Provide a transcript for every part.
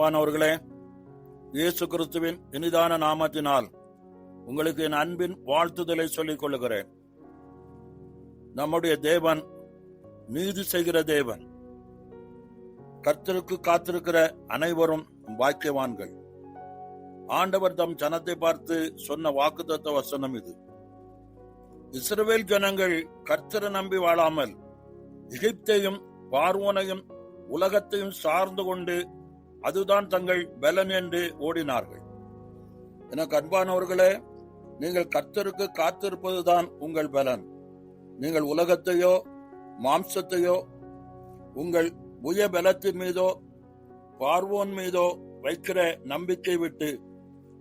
அன்பானவர்களே இயேசு கிறிஸ்துவின் இனிதான நாமத்தினால் உங்களுக்கு என் அன்பின் வாழ்த்துதலை சொல்லிக் கொள்ளுகிறேன். நம்முடைய தேவன் நீதி செய்கிற தேவன். கர்த்தருக்கு காத்திருக்கிற அனைவரும் பாக்கியவான்கள். ஆண்டவர் தம் ஜனத்தை பார்த்து சொன்ன வாக்குத்தத்த வசனம் இது. இஸ்ரவேல் ஜனங்கள் கர்த்தரை நம்பி வாழாமல் எகிப்தையும் பார்வோனையும் உலகத்தையும் சார்ந்து கொண்டு அதுதான் தங்கள் பலன் என்று ஓடினார்கள். எனக்கு அன்பானவர்களே நீங்கள் கர்த்தருக்கு காத்திருப்பதுதான் உங்கள் பலன். நீங்கள் உலகத்தையோ மாம்சத்தையோ உங்கள் புய பலத்தின் மீதோ பார்வோன் மீதோ வைக்கிற நம்பிக்கை விட்டு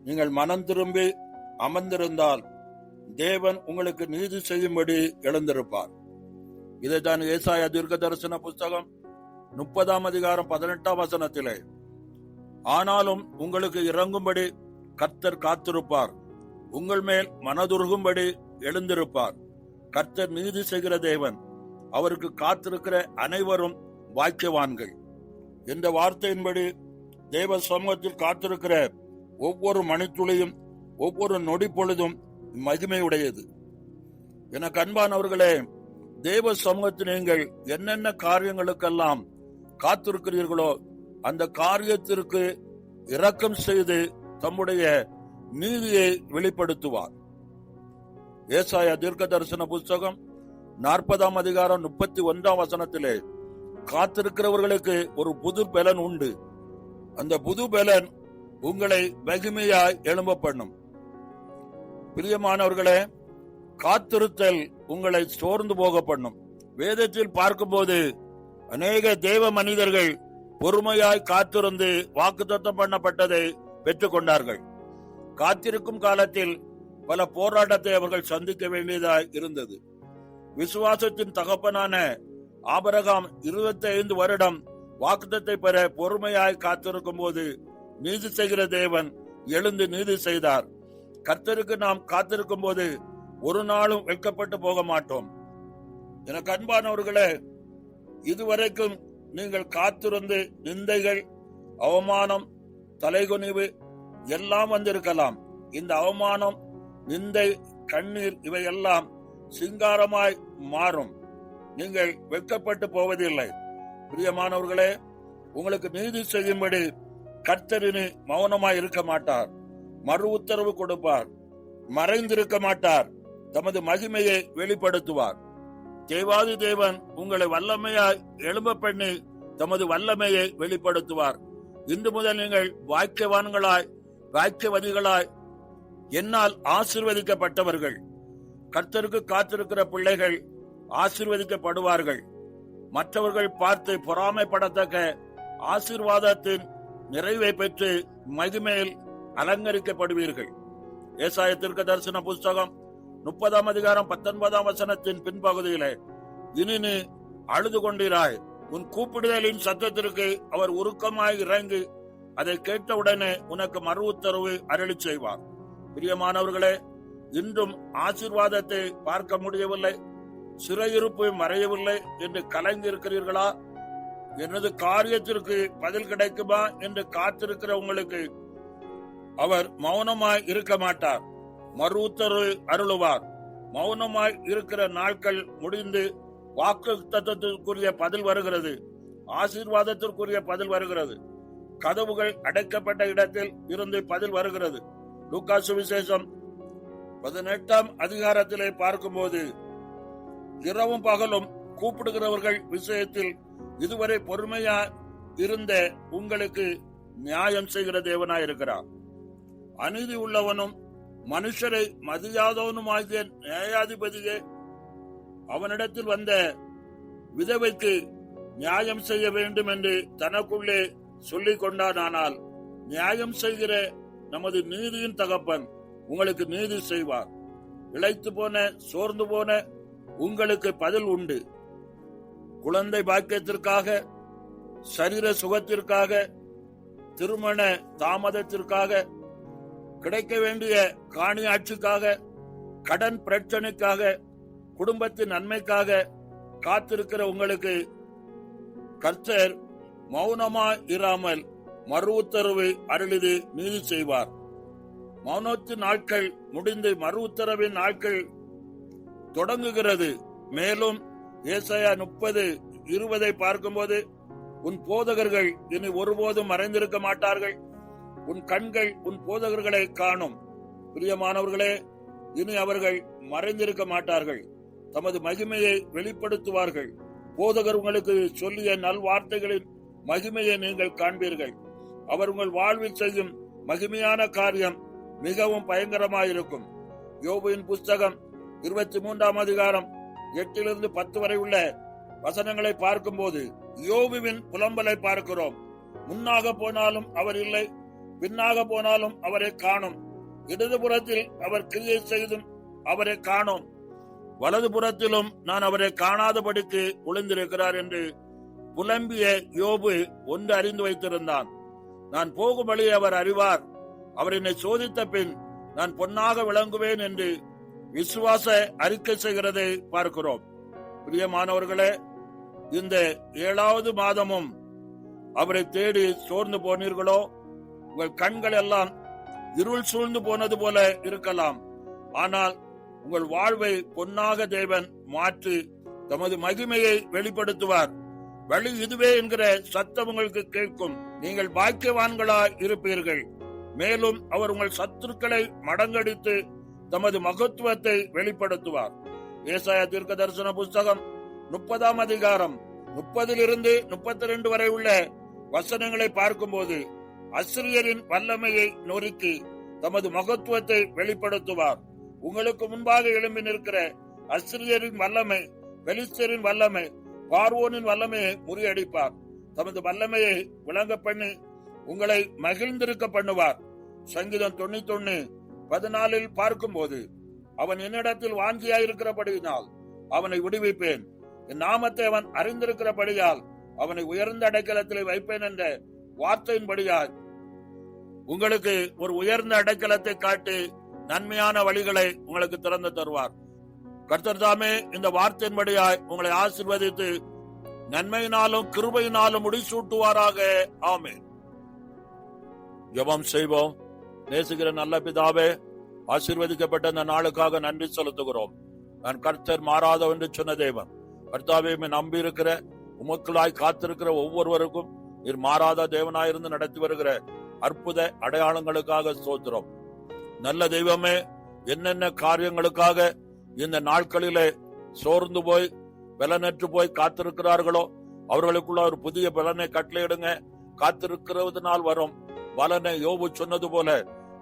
நீங்கள் மனம் திரும்பி அமர்ந்திருந்தால் தேவன் உங்களுக்கு நீதி செய்யும்படி எழுந்திருப்பார். இதைத்தான் ஏசாய தீர்க்க தரிசன புஸ்தகம் முப்பதாம் அதிகாரம் பதினெட்டாம் வசனத்திலே ஆனாலும் உங்களுக்கு இறங்கும்படி கர்த்தர் காத்திருப்பார். உங்கள் மேல் மனதுருகும்படி எழுந்திருப்பார். கர்த்தர் நீதி செய்கிற தேவன். அவருக்கு காத்திருக்கிற அனைவரும் வாக்கியவான்கள் இந்த வார்த்தையின்படி தேவ சமூகத்தில் காத்திருக்கிற ஒவ்வொரு மணித்துளியும் ஒவ்வொரு நொடி பொழுதும் மகிமையுடையது. எனக்கு அன்பானவர்களே தேவ சமூகத்தில் நீங்கள் என்னென்ன காரியங்களுக்கெல்லாம் காத்திருக்கிறீர்களோ அந்த காரியத்திற்கு இரக்கம் செய்து தம்முடைய நீதியை வெளிப்படுத்துவார். ஏசாய தீர்க்க தரிசன புஸ்தகம் நாற்பதாம் அதிகாரம் முப்பத்தி ஒன்றாம் வசனத்திலே காத்திருக்கிறவர்களுக்கு ஒரு புது பலன் உண்டு. அந்த புது பலன் உங்களை மகிமையாய் எழும்ப பண்ணும் பிரியமானவர்களே காத்திருத்தல் உங்களை சோர்ந்து போக பண்ணும் வேதத்தில் பார்க்கும்போது அநேக தேவ மனிதர்கள் பொறுமையாய் காத்திருந்து வாக்குத்தத்தம் பண்ணப்பட்டதை பெற்றுக் கொண்டார்கள் காத்திருக்கும் காலத்தில் பல போராட்டத்தை அவர்கள் சந்திக்க வேண்டியதாய் இருந்தது. விசுவாசத்தின் தகப்பனான ஆபரகாம் இருபத்தி ஐந்து வருடம் வாக்குத்தத்தை பெற பொறுமையாய் காத்திருக்கும் போது நீதி செய்கிற தேவன் எழுந்து நீதி செய்தார். கர்த்தருக்கு நாம் காத்திருக்கும் போது ஒரு நாளும் வெட்கப்பட்டு போக மாட்டோம். எனக்கு அன்பானவர்களே இதுவரைக்கும் நீங்கள் காத்திருந்து நிந்தைகள் அவமானம் தலைகுனிவு எல்லாம் வந்திருக்கலாம். இந்த அவமானம் நிந்தை கண்ணீர் இவையெல்லாம் சிங்காரமாய் மாறும். நீங்கள் வெட்கப்பட்டு போவதில்லை. பிரியமானவர்களே உங்களுக்கு நீதி செய்யும்படி கர்த்தரினி மௌனமாய் இருக்க மாட்டார். மறு உத்தரவு கொடுப்பார். மறைந்திருக்க மாட்டார். தமது மகிமையை வெளிப்படுத்துவார். தேவாதி தேவன் உங்களை வல்லமையாய் எழும்ப பண்ணி தமது வல்லமையை வெளிப்படுத்துவார். இன்று முதல் நீங்கள் வாக்கியவான்களாய் வாக்கியவதிகளாய் என்னால் ஆசிர்வதிக்கப்பட்டவர்கள். கர்த்தருக்கு காத்திருக்கிற பிள்ளைகள் ஆசிர்வதிக்கப்படுவார்கள். மற்றவர்கள் பார்த்து பொறாமைப்படத்தக்க ஆசீர்வாதத்தின் நிறைவை பெற்று மகிமையில் அலங்கரிக்கப்படுவீர்கள். விவசாயத்திற்கு தரிசன புஸ்தகம் முப்பதாம் அதிகாரம் பத்தொன்பதாம் வசனத்தின் பின்பகுதியிலே இனி அழுது கொண்டிராய் உன் கூப்பிடுதலின் சத்தத்திற்கு அவர் உருக்கமாய் இறங்கி அதை கேட்டவுடனே உனக்கு மறு உத்தரவு அருளி செய்வார். பிரியமானவர்களே இன்றும் ஆசீர்வாதத்தை பார்க்க முடியவில்லை சிறையிருப்பு மறையவில்லை என்று கலங்கி இருக்கிறீர்களா எனது காரியத்திற்கு பதில் கிடைக்குமா என்று காத்திருக்கிற உங்களுக்கு அவர் மௌனமாய் இருக்க மாட்டார். மறு உத்தரவு அருளுவார். மௌனமாய் இருக்கிற நாட்கள் முடிந்து வாக்கு தத்துவத்திற்குரிய பதில் வருகிறது. ஆசீர்வாதத்திற்குரிய பதில் வருகிறது. கதவுகள் அடைக்கப்பட்ட இடத்தில் இருந்து பதில் வருகிறது. லூக்கா சுவிசேஷம் பதினெட்டாம் அதிகாரத்திலே பார்க்கும்போது இரவும் பகலும் கூப்பிடுகிறவர்கள் விஷயத்தில் இதுவரை பொறுமையா இருந்த உங்களுக்கு நியாயம் செய்கிற தேவனாய் இருக்கிறார் அநீதி உள்ளவனும் மனுஷரை மதியாதவனுமாகிய நியாயாதிபதியே அவனிடத்தில் வந்த விதவைக்கு நியாயம் செய்ய வேண்டும் என்று தனக்குள்ளே சொல்லிக் கொண்டானால் நியாயம் செய்கிற நமது நீதியின் தகப்பன் உங்களுக்கு நீதி செய்வார். இழைத்து போன சோர்ந்து போன உங்களுக்கு பதில் உண்டு. குழந்தை பாக்கியத்திற்காக சரீர சுகத்திற்காக திருமண தாமதத்திற்காக கிடைக்க வேண்டிய காணி ஆட்சிக்காக கடன் பிரச்சனைக்காக குடும்பத்தின் நன்மைக்காக காத்திருக்கிற உங்களுக்கு கர்த்தர் மௌனமா இராமல் மறு உத்தரவு அருளிது நீதி செய்வார். மௌனத்து நாட்கள் முடிந்து மறு உத்தரவின் நாட்கள் தொடங்குகிறது. மேலும் ஏசாயா முப்பது இருபதை பார்க்கும்போது உன் போதகர்கள் இனி ஒருபோதும் மறைந்திருக்க மாட்டார்கள். உன் கண்கள் உன் போதகர்களை காணும். பிரியமானவர்களே இனி அவர்கள் மறைந்திருக்க மாட்டார்கள். தமது மகிமையை வெளிப்படுத்துவார்கள். போதகர் உங்களுக்கு சொல்லிய நல்வார்த்தைகளின் மகிமையை நீங்கள் காண்பீர்கள். அவர் உங்கள் வாழ்வில் செய்யும் மகிமையான காரியம் மிகவும் பயங்கரமாயிருக்கும். யோபுவின் புஸ்தகம் இருபத்தி மூன்றாம் அதிகாரம் எட்டிலிருந்து பத்து வரை உள்ள வசனங்களை பார்க்கும்போது யோபுவின் புலம்பலை பார்க்கிறோம். முன்னாக போனாலும் அவர் இல்லை பின்னாக போனாலும் அவரை காணும். இடதுபுறத்தில் அவர் கிரியை செய்தும் அவரை காணோம். வலதுபுறத்திலும் நான் அவரை காணாதபடிக்கு ஒளிந்திருக்கிறார் என்று புலம்பிய யோபு ஒன்று அறிந்து வைத்திருந்தான். நான் போகும் வழி அவர் அறிவார். அவர் என்னை சோதித்த பின் நான் பொன்னாக விளங்குவேன் என்று விசுவாச அறிக்கை செய்கிறதை பார்க்கிறோம். பிரியமானவர்களே இந்த ஏழாவது மாதமும் அவரை தேடி சோர்ந்து போனீர்களோ? உங்கள் கண்கள் எல்லாம் இருள் சூழ்ந்து போனது போல இருக்கலாம். ஆனால் உங்கள் வாழ்வை பொன்னாக தேவன் மாற்றி தமது மகிமையை வெளிப்படுத்துவார். வழி இதுவே என்கிற சத்தம் உங்களுக்கு கேட்கும். நீங்கள் பாக்கியவான்களா இருப்பீர்கள். மேலும் அவர் உங்கள் சத்துருக்களை மடங்கடித்து தமது மகத்துவத்தை வெளிப்படுத்துவார். ஏசாய தீர்க்க தரிசன புஸ்தகம் முப்பதாம் அதிகாரம். முப்பதிலிருந்து முப்பத்தி ரெண்டு வரை உள்ள வசனங்களை பார்க்கும்போது அசிரியரின் வல்லமையை நொறுக்கி தமது மகத்துவத்தை வெளிப்படுத்துவார். உங்களுக்கு முன்பாக எழும்பி நிற்கிற அசிரியரின் வல்லமை பெலிஸ்தரின் வல்லமை பார்வோனின் வல்லமையை முறியடிப்பார். தமது வல்லமையை விளங்க பண்ணி உங்களை மகிழ்ந்திருக்க பண்ணுவார் சங்கீதம் தொண்ணூத்தி ஒண்ணு பதினாலில் பார்க்கும் போது அவன் என்னிடத்தில் வாஞ்சியாயிருக்கிறபடியினால் அவனை விடுவிப்பேன். என் நாமத்தை அவன் அறிந்திருக்கிறபடியால் அவனை உயர்ந்த அடைக்கலத்திலே வைப்பேன் என்ற வார்த்தையின்படியாய் உங்களுக்கு ஒரு உயர்ந்த அடைக்கலத்தை காட்டி நன்மையான வழிகளை உங்களுக்கு திறந்து தருவார். கர்த்தர் தாமே இந்த வார்த்தையின்படியாய் உங்களை ஆசிர்வதித்து நன்மையினாலும் கிருபையினாலும் முடிசூட்டுவாராக. ஆமே ஜெபம் செய்வோம். நேசுகிற நல்ல பிதாவே ஆசீர்வதிக்கப்பட்ட இந்த நாளுக்காக நன்றி செலுத்துகிறோம். நான் கர்த்தர் மாறாதவன் என்று சொன்ன தேவன். கர்த்தாவே நம்பி இருக்கிற உமக்களாய் காத்திருக்கிற ஒவ்வொருவருக்கும் நீர் மாறாத தேவனாயிருந்து நடத்தி வருகிற அற்புத அடையாளங்களுக்காக சோத்திரம் நல்ல தெய்வமே என்னென்ன காரியங்களுக்காக இந்த நாட்களிலே சோர்ந்து போய் பலனற்று போய் காத்திருக்கிறார்களோ அவர்களுக்குள்ள ஒரு புதிய பலனை கட்டளையிடுங்க. காத்திருக்கிறதுனால் வரும். பலனை யோபு சொன்னது போல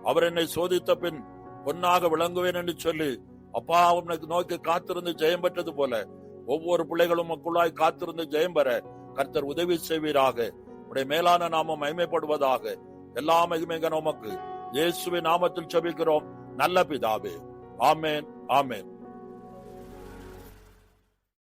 அவர் என்னை சோதித்த பின் பொன்னாக விளங்குவேன் என்று சொல்லி அப்பா அவனை நோக்கி காத்திருந்து ஜெயம் பெற்றது போல ஒவ்வொரு பிள்ளைகளும் மக்களாய் காத்திருந்து ஜெயம் பெற கர்த்தர் உதவி செய்வீராக. உடைய மேலான நாமம் மகிமைப்படுவதாக எல்லா மகிமைங்க நமக்கு இயேசுவின் நாமத்தில் செபிக்கிறோம். நல்ல பிதாவே. ஆமேன் ஆமேன்.